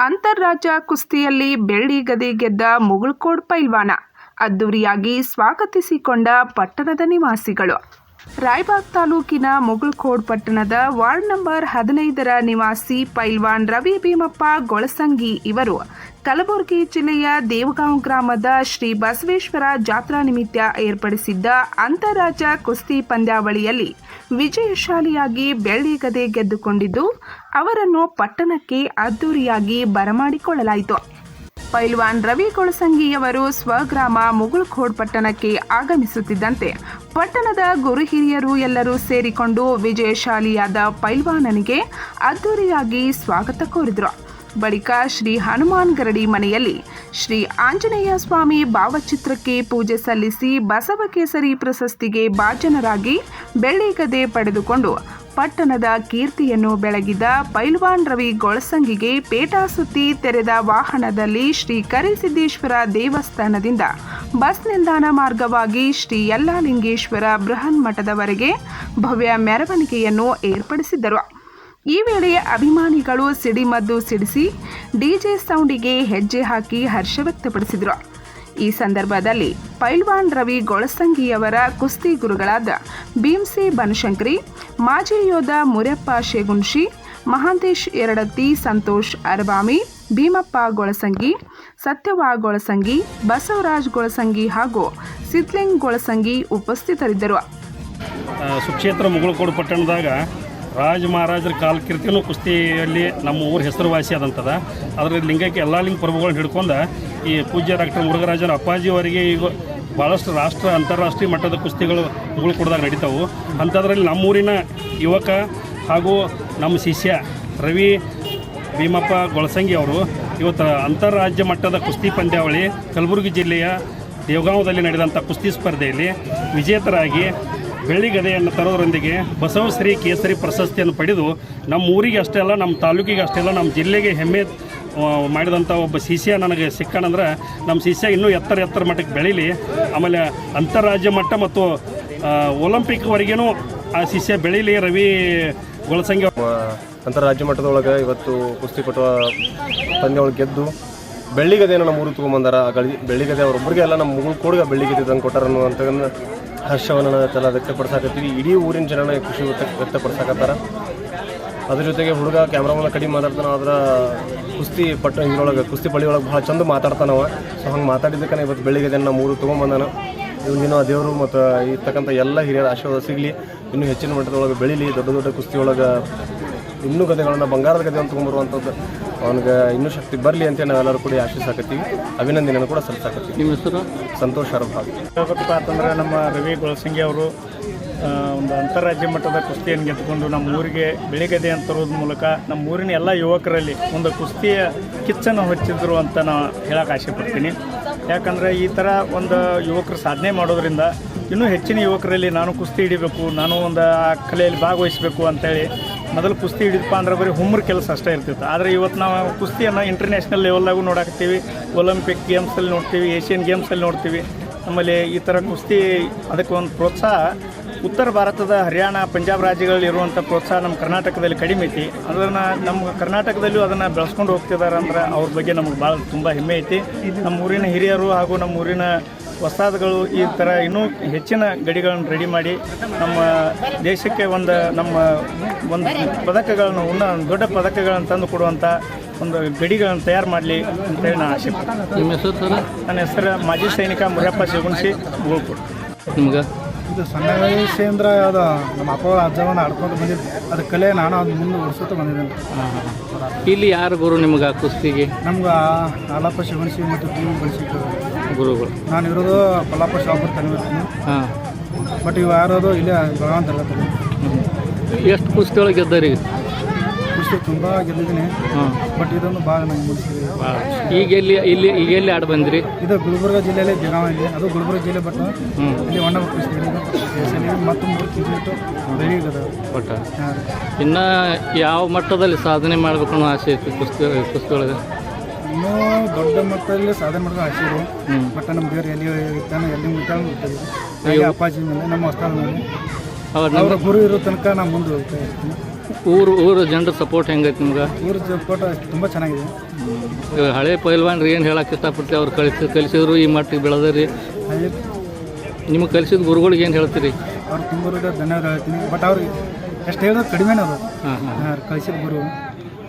ಅಂತಾರಾಜ್ಯ ಕುಸ್ತಿಯಲ್ಲಿ ಬೆಳ್ಳಿ ಗದೆ ಗೆದ್ದ ಮುಗುಳ್ಕೋಡ್ ಪೈಲ್ವಾನ ಅದ್ದೂರಿಯಾಗಿ ಸ್ವಾಗತಿಸಿಕೊಂಡ ಪಟ್ಟಣದ ನಿವಾಸಿಗಳು. ರಾಯಬಾಗ್ ತಾಲೂಕಿನ ಮುಗುಳ್ಕೋಡ್ ಪಟ್ಟಣದ ವಾರ್ಡ್ ನಂಬರ್ ಹದಿನೈದರ ನಿವಾಸಿ ಪೈಲ್ವಾನ್ ರವಿ ಭೀಮಪ್ಪ ಗೊಳಸಂಗಿ ಇವರು. ಕಲಬುರಗಿ ಜಿಲ್ಲೆಯ ದೇವಗಾಂವ್ ಗ್ರಾಮದ ಶ್ರೀ ಬಸವೇಶ್ವರ ಜಾತ್ರಾ ನಿಮಿತ್ತ ಏರ್ಪಡಿಸಿದ್ದ ಅಂತಾರಾಜ್ಯ ಕುಸ್ತಿ ಪಂದ್ಯಾವಳಿಯಲ್ಲಿ ವಿಜಯಶಾಲಿಯಾಗಿ ಬೆಳ್ಳಿ ಗದೆ ಗೆದ್ದುಕೊಂಡಿದ್ದು, ಅವರನ್ನು ಪಟ್ಟಣಕ್ಕೆ ಅದ್ದೂರಿಯಾಗಿ ಬರಮಾಡಿಕೊಳ್ಳಲಾಯಿತು. ಪೈಲ್ವಾನ್ ರವಿ ಕೊಳಸಂಗಿಯವರು ಸ್ವಗ್ರಾಮ ಮುಗುಳ್ಖೋಡ್ ಪಟ್ಟಣಕ್ಕೆ ಆಗಮಿಸುತ್ತಿದ್ದಂತೆ ಪಟ್ಟಣದ ಗುರು ಹಿರಿಯರು ಎಲ್ಲರೂ ಸೇರಿಕೊಂಡು ವಿಜಯಶಾಲಿಯಾದ ಪೈಲ್ವಾನನಿಗೆ ಅದ್ದೂರಿಯಾಗಿ ಸ್ವಾಗತ ಕೋರಿದರು. ಬಳಿಕ ಶ್ರೀ ಹನುಮಾನ್ ಗರಡಿ ಮನೆಯಲ್ಲಿ ಶ್ರೀ ಆಂಜನೇಯ ಸ್ವಾಮಿ ಭಾವಚಿತ್ರಕ್ಕೆ ಪೂಜೆ ಸಲ್ಲಿಸಿ ಬಸವಕೇಸರಿ ಪ್ರಶಸ್ತಿಗೆ ಭಾಜನರಾಗಿ ಬೆಳ್ಳಿಗದೆ ಪಡೆದುಕೊಂಡು ಪಟ್ಟಣದ ಕೀರ್ತಿಯನ್ನು ಬೆಳಗಿದ ಪೈಲ್ವಾನ್ ರವಿ ಗೊಳಸಂಗಿಗೆ ಪೇಟಾ ಸುತ್ತಿ ತೆರೆದ ವಾಹನದಲ್ಲಿ ಶ್ರೀ ಕರಿಸಿದ್ದೇಶ್ವರ ದೇವಸ್ಥಾನದಿಂದ ಬಸ್ ನಿಲ್ದಾಣ ಮಾರ್ಗವಾಗಿ ಶ್ರೀ ಯಲ್ಲಾಲಿಂಗೇಶ್ವರ ಬೃಹನ್ ಮಠದವರೆಗೆ ಭವ್ಯ ಮೆರವಣಿಗೆಯನ್ನು ಏರ್ಪಡಿಸಿದ್ದರು ಈ ವೇಳೆ ಅಭಿಮಾನಿಗಳು ಸಿಡಿಮದ್ದು ಸಿಡಿಸಿ ಡಿಜೆ ಸೌಂಡಿಗೆ ಹೆಜ್ಜೆ ಹಾಕಿ ಹರ್ಷ ವ್ಯಕ್ತಪಡಿಸಿದರು. ಈ ಸಂದರ್ಭದಲ್ಲಿ ಪೈಲ್ವಾನ್ ರವಿ ಗೊಳಸಂಗಿಯವರ ಕುಸ್ತಿ ಗುರುಗಳಾದ ಭೀಮ್ಸಿ ಬನಶಂಕರಿ, ಮಾಜಿ ಯೋಧ ಮುರಪ್ಪ ಶೇಗುನ್ಶಿ ಮಹಾಂತೇಶ್ ಎರಡತ್ತಿ ಸಂತೋಷ್ ಅರಬಾಮಿ, ಭೀಮಪ್ಪ ಗೊಳಸಂಗಿ ಸತ್ಯವ ಗೊಳಸಂಗಿ, ಬಸವರಾಜ್ ಗೊಳಸಂಗಿ ಹಾಗೂ ಸಿದ್ಲಿಂಗ್ ಗೊಳಸಂಗಿ ಉಪಸ್ಥಿತರಿದ್ದರು. ಸುಕ್ಷೇತ್ರ ಮುಗಳಕೋಡು ಪಟ್ಟಣದಾಗ ರಾಜ ಮಹಾರಾಜರ ಕಾಲಕೀರ್ತಿನೂ ಕುಸ್ತಿಯಲ್ಲಿ ನಮ್ಮ ಊರ ಹೆಸರುವಾಸಿ ಆದಂಥದ ಅದರಲ್ಲಿ ಲಿಂಗಕ್ಕೆ ಎಲ್ಲ ಲಿಂಗ ಪ್ರಭುಗಳನ್ನ ಹಿಡ್ಕೊಂಡು ಈ ಪೂಜ್ಯ ಡಾಕ್ಟರ್ ಮುರುಘರಾಜನ ಅಪ್ಪಾಜಿಯವರಿಗೆ ಈಗ ಭಾಳಷ್ಟು ರಾಷ್ಟ್ರ, ಅಂತಾರಾಷ್ಟ್ರೀಯ ಮಟ್ಟದ ಕುಸ್ತಿಗಳು ಮುಗಳಕೋಡ್ದಾಗ ನಡೀತಾವೆ. ಅಂಥದ್ರಲ್ಲಿ ನಮ್ಮೂರಿನ ಯುವಕ ಹಾಗೂ ನಮ್ಮ ಶಿಷ್ಯ ರವಿ ಭೀಮಪ್ಪ ಗೊಳಸಂಗಿ ಅವರು ಇವತ್ತು ಅಂತಾರಾಜ್ಯ ಮಟ್ಟದ ಕುಸ್ತಿ ಪಂದ್ಯಾವಳಿ ಕಲಬುರಗಿ ಜಿಲ್ಲೆಯ ದೇವಗಾಂವದಲ್ಲಿ ನಡೆದಂಥ ಕುಸ್ತಿ ಸ್ಪರ್ಧೆಯಲ್ಲಿ ವಿಜೇತರಾಗಿ ಬೆಳ್ಳಿಗದೆಯನ್ನು ತರೋದರೊಂದಿಗೆ ಬಸವಶ್ರೀ ಕೇಸರಿ ಪ್ರಶಸ್ತಿಯನ್ನು ಪಡೆದು ನಮ್ಮ ಊರಿಗೆ ಅಷ್ಟೇ ಅಲ್ಲ, ನಮ್ಮ ತಾಲೂಕಿಗೆ ಅಷ್ಟೇ ಅಲ್ಲ, ನಮ್ಮ ಜಿಲ್ಲೆಗೆ ಹೆಮ್ಮೆ ಮಾಡಿದಂಥ ಒಬ್ಬ ಶಿಷ್ಯ ನನಗೆ ಸಿಕ್ಕಣಂದ್ರೆ ನಮ್ಮ ಶಿಷ್ಯ ಇನ್ನೂ ಎತ್ತರ ಎತ್ತರ ಮಟ್ಟಕ್ಕೆ ಬೆಳೀಲಿ. ಆಮೇಲೆ ಅಂತಾರಾಜ್ಯ ಮಟ್ಟ ಮತ್ತು ಒಲಿಂಪಿಕ್ವರೆಗೇನು ಆ ಶಿಷ್ಯ ಬೆಳೀಲಿ ರವಿ ಗೊಳಸಂಗಿ ಅಂತಾರಾಜ್ಯ ಮಟ್ಟದೊಳಗೆ ಇವತ್ತು ಕುಸ್ತಿ ಕುಸ್ತಿಪಟು ಪಂದ್ಯೊಳಗೆ ಗೆದ್ದು ಬೆಳ್ಳಿಗದೇನ ನಮ್ಮ ಊರು ತೊಗೊಂಬಂದಾರ. ಗಳಿ ಬೆಳ್ಳಿಗದೆ ಅವರೊಬ್ಬರಿಗೆ ಎಲ್ಲ ನಮ್ಮ ಮುಗುಳು ಕೊಡುಗೆ ಬೆಳ್ಳಿಗದೆ ತಂದು ಕೊಟ್ಟಾರ ಅನ್ನುವಂಥ ಹರ್ಷವನ್ನು ನಾವೆಲ್ಲ ವ್ಯಕ್ತಪಡಿಸಾಕತ್ತೀವಿ. ಇಡೀ ಊರಿನ ಜನನ ಖುಷಿ ವ್ಯಕ್ತ ವ್ಯಕ್ತಪಡಿಸಾಕತ್ತಾರ. ಅದ್ರ ಜೊತೆಗೆ ಹುಡುಗ ಕ್ಯಾಮ್ರಾಮನ್ನ ಕಡಿಮೆ ಮಾತಾಡ್ತಾನ ಅದರ ಕುಸ್ತಿ ಪಟ್ಟ ಇದ್ರೊಳಗೆ ಕುಸ್ತಿ ಪಳಿಯೊಳಗೆ ಭಾಳ ಚಂದ ಮಾತಾಡ್ತಾನವ. ಸೊ ಹಂಗೆ ಮಾತಾಡಿದ್ದಕ್ಕೆ ಇವತ್ತು ಬೆಳಿಗ್ಗೆ ನಮ್ಮ ಊರು ತೊಗೊಂಬಂದಾನ. ಇವನಿನೋ ಆ ದೇವರು ಮತ್ತು ಇರ್ತಕ್ಕಂಥ ಎಲ್ಲ ಹಿರಿಯರ ಆಶೀರ್ವಾದ ಸಿಗಲಿ. ಇನ್ನೂ ಹೆಚ್ಚಿನ ಮಟ್ಟದೊಳಗೆ ಬೆಳೀಲಿ ದೊಡ್ಡ ದೊಡ್ಡ ಕುಸ್ತಿಯೊಳಗೆ ಇನ್ನೂ ಕಥೆಗಳನ್ನು ಬಂಗಾರದ ಗದೆ ಅಂತ ತೊಗೊಂಬರುವಂಥದ್ದು ಅವನಿಗೆ ಇನ್ನೂ ಶಕ್ತಿ ಬರಲಿ ಅಂತ ನಾವೆಲ್ಲರೂ ಕೂಡ ಆಶಿಸಾಕತ್ತೀವಿ ಅಭಿನಂದನೆಯನ್ನು ಕೂಡ ಸಲ್ಲಿಸಾಕತ್ತೀವಿ. ನಿಮ್ಮ ಹೆಸರು? ಸಂತೋಷ್ ಅರಭಾಗ್ ಹೇಳ್ಬೇಕಪ್ಪ ಅಂತಂದರೆ ನಮ್ಮ ರವಿ ಗೊಳಸಿಂಗಿ ಅವರು ಒಂದು ಅಂತಾರಾಜ್ಯ ಮಟ್ಟದ ಕುಸ್ತಿಯನ್ನು ಗೆದ್ದುಕೊಂಡು ನಮ್ಮ ಊರಿಗೆ ಬೆಳಿಗದೆ ಅಂತ ತರೋದ್ರ ಮೂಲಕ ನಮ್ಮ ಊರಿನ ಎಲ್ಲ ಯುವಕರಲ್ಲಿ ಒಂದು ಕುಸ್ತಿಯ ಕಿಚ್ಚನ್ನು ಹೊಚ್ಚಿದ್ರು ಅಂತ ನಾನು ಹೇಳಕ್ಕೆ ಆಸೆ ಪಡ್ತೀನಿ. ಯಾಕಂದರೆ ಈ ಥರ ಒಂದು ಯುವಕರು ಸಾಧನೆ ಮಾಡೋದ್ರಿಂದ ಇನ್ನೂ ಹೆಚ್ಚಿನ ಯುವಕರಲ್ಲಿ ನಾನು ಕುಸ್ತಿ ಹಿಡಿಬೇಕು, ನಾನು ಒಂದು ಆ ಕಲೆಯಲ್ಲಿ ಭಾಗವಹಿಸಬೇಕು ಅಂತೇಳಿ ಮೊದಲು ಕುಸ್ತಿ ಹಿಡಿದಪ್ಪ ಅಂದ್ರೆ ಬರೀ ಹುಮ್ಮರ್ ಕೆಲಸ ಅಷ್ಟೇ ಇರ್ತಿತ್ತು. ಆದರೆ ಇವತ್ತು ನಾವು ಕುಸ್ತಿಯನ್ನು ಇಂಟರ್ನ್ಯಾಷನಲ್ ಲೆವೆಲ್ದಾಗೂ ನೋಡಾಕ್ತೀವಿ ಒಲಿಂಪಿಕ್ ಗೇಮ್ಸಲ್ಲಿ ನೋಡ್ತೀವಿ ಏಷ್ಯನ್ ಗೇಮ್ಸಲ್ಲಿ ನೋಡ್ತೀವಿ. ಆಮೇಲೆ ಈ ಥರ ಕುಸ್ತಿ ಅದಕ್ಕೆ ಒಂದು ಪ್ರೋತ್ಸಾಹ ಉತ್ತರ ಭಾರತದ ಹರಿಯಾಣ ಪಂಜಾಬ್ ರಾಜ್ಯಗಳಲ್ಲಿ ಇರುವಂಥ ಪ್ರೋತ್ಸಾಹ ನಮ್ಮ ಕರ್ನಾಟಕದಲ್ಲಿ ಕಡಿಮೆ ಐತಿ. ಅದನ್ನು ನಮ್ಮ ಕರ್ನಾಟಕದಲ್ಲೂ ಅದನ್ನು ಬೆಳೆಸ್ಕೊಂಡು ಹೋಗ್ತಿದ್ದಾರೆ ಅಂದ್ರೆ ಅವ್ರ ಬಗ್ಗೆ ನಮಗೆ ಭಾಳ ತುಂಬ ಹೆಮ್ಮೆ ಐತಿ. ನಮ್ಮ ಊರಿನ ಹಿರಿಯರು ಹಾಗೂ ನಮ್ಮ ಊರಿನ ವಸ್ತಾದಗಳು ಈ ಥರ ಇನ್ನೂ ಹೆಚ್ಚಿನ ಗಡಿಗಳನ್ನು ರೆಡಿ ಮಾಡಿ ನಮ್ಮ ದೇಶಕ್ಕೆ ಒಂದು ನಮ್ಮ ಒಂದು ಪದಕಗಳನ್ನು ಉನ್ನ ದೊಡ್ಡ ಪದಕಗಳನ್ನು ತಂದು ಕೊಡುವಂಥ ಒಂದು ಗಡಿಗಳನ್ನು ತಯಾರು ಮಾಡಲಿ ಅಂತೇಳಿ ನಾನು ಆಸೆ ಪಡ್ತೀನಿ. ನಿಮ್ಮ ಹೆಸರು ಸರ್? ನನ್ನ ಹೆಸರು ಮಾಜಿ ಸೈನಿಕ ಮುರಿಯಪ್ಪ ಶಿವಗುಣಿಸಿ ಗೋಳ್ಪುರ್ ನಿಮ್ಗೆ? ಇದು ಸಣ್ಣ ವಯಸ್ಸಿಂದ ಅದು ನಮ್ಮ ಅಪ್ಪ ಅಜ್ಜವನ್ನ ಆಡ್ಕೊಂಡು ಬಂದಿದ್ದೆ. ಅದು ಕಲೆ ನಾನು ಅದು ಮುಂದೆ ಉಡ್ಸುತ್ತಾ ಬಂದಿದ್ದೇನೆ. ಇಲ್ಲಿ ಯಾರು ಗುರು ನಿಮ್ಗೆ ಕುಸ್ತಿಗೆ? ನಮ್ಗೆ ಹಾಲಪ್ಪ ಶಿವಣಿಸಿ ಮತ್ತು ವಿ ಬಳಸಿದ್ರು ಗುರುಗಳು. ನಾನು ಇರೋದು ಪಲ್ಲಪ್ಪ ಶಾಪುರ ತನಿರ್ತೀನಿ ಹಾಂ. ಬಟ್ ಇವು ಯಾರೋದು ಇಲ್ಲೇ ಭಗವಂತ ಎಷ್ಟು ಕುಸ್ತಿ ಒಳಗೆ ಗೆದ್ದರಿ? ಕುಸ್ತಿ ತುಂಬ ಗೆದ್ದಿದ್ದೀನಿ. ಹಾಂ. ಬಟ್ ಇದೊಂದು ಭಾಳ ನಂಗೆ ಮುಗಿಸಿದೆ. ಈಗ ಎಲ್ಲಿ ಇಲ್ಲಿ ಈಗ ಎಲ್ಲಿ ಆಡ್ ಬಂದ್ರಿ? ಇದು ಗುಲ್ಬರ್ಗ ಜಿಲ್ಲೆಯಲ್ಲಿ ಇದೆ. ಅದು ಗುಲ್ಬರ್ಗ ಜಿಲ್ಲೆ ಬಟ್ ಇಲ್ಲಿ ಒಣ ಮತ್ತು ಮೂರು ಇನ್ನು ಯಾವ ಮಟ್ಟದಲ್ಲಿ ಸಾಧನೆ ಮಾಡ್ಬೇಕು ಅನ್ನೋ ಆಸೆ ಐತಿ ಪುಸ್ತಕ ಕುಸ್ತಿ ಒಳಗೆ ಇನ್ನೂ ದೊಡ್ಡ ಮಟ್ಟದಲ್ಲಿ ಸಾಧನೆ ಮಾಡೋದು ಆಸೆ ಇದೆ. ಬಟ್ ನಮ್ಮ ದೇವ್ರು ಎಲ್ಲಿ ಇರ್ತಾನೆ ಎಲ್ಲಿ ಮುಟ್ಟಾನು ಅಪ್ಪಾಜಿ ಮೇಲೆ ನಮ್ಮ ಹೊಸ್ತಾನ ಮೇಲೆ. ಅವರ ಗುರು ಇರೋ ತನಕ ನಾನು ಮುಂದೆ ಹೋಗ್ತಾ ಇರ್ತೀನಿ ಊರು ಊರು ಜನರ ಸಪೋರ್ಟ್ ಹೆಂಗೈತೆ ನಿಮ್ಗೆ? ಊರ ಸಪೋರ್ಟ್ ತುಂಬ ಚೆನ್ನಾಗಿದೆ. ಹಳೆ ಹಳೆ ಪೈಲ್ವಾನ್ರು ಏನು ಹೇಳಕ್ಕೆ ಇಷ್ಟಪಡ್ತೀವಿ ಅವ್ರು ಕಲಿಸಿ ಕಲಿಸಿದ್ರು ಈ ಮಟ್ಟಿಗೆ ಬೆಳೆದ್ರಿ. ಹಳ್ಳಿ ನಿಮಗೆ ಕಲಿಸಿದ ಗುರುಗಳಿಗೆ ಏನು ಹೇಳ್ತೀರಿ? ಅವ್ರು ತುಂಬ ಧನ್ಯವಾದ ಹೇಳ್ತೀನಿ. ಬಟ್ ಅವ್ರು ಎಷ್ಟು ಹೇಳಿದ್ರು ಕಡಿಮೆನೇ ಅದು ಹಾಂ ಹಾಂ. ಹಾಂ ಕಳಿಸಿದ ಗುರು.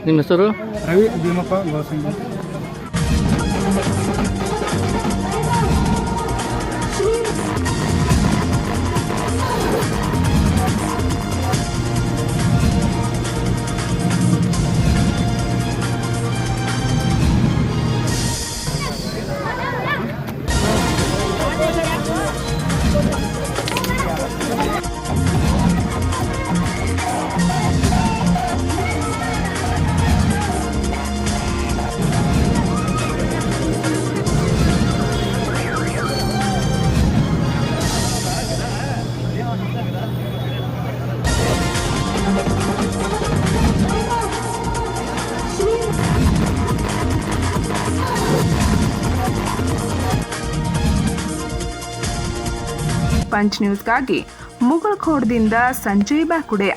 ನಿಮ್ಮ ಹೆಸರು? ರವಿ ಭೀಮಪ್ಪ ಗೋಸಿಂಗ್ ಪಂಚ್ ನ್ಯೂಸ್ಗಾಗಿ ಮುಗಳಖೋಡ್ದಿಂದ ಸಂಜಯ್ ಬಾಕುಡೆ.